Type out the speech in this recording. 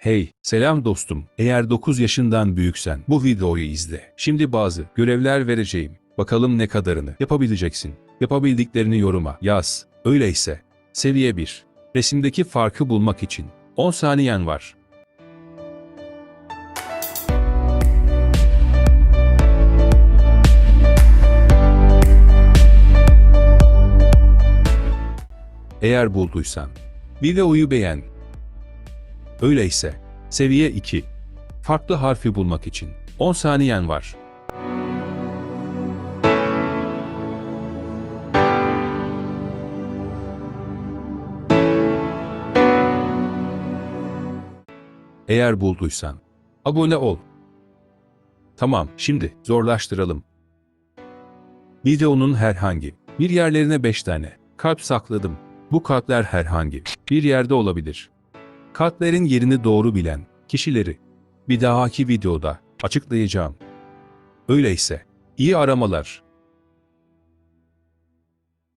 Hey, selam dostum. Eğer 9 yaşından büyüksen bu videoyu izle. Şimdi bazı görevler vereceğim. Bakalım ne kadarını yapabileceksin. Yapabildiklerini yoruma yaz. Öyleyse seviye 1. Resimdeki farkı bulmak için 10 saniyen var. Eğer bulduysan videoyu beğen. Öyleyse seviye 2. Farklı harfi bulmak için 10 saniyen var. Eğer bulduysan abone ol. Tamam, şimdi zorlaştıralım. Videonun herhangi bir yerlerine 5 tane kalp sakladım. Bu kalpler herhangi bir yerde olabilir. Kalplerin yerini doğru bilen kişileri bir dahaki videoda açıklayacağım. Öyleyse iyi aramalar.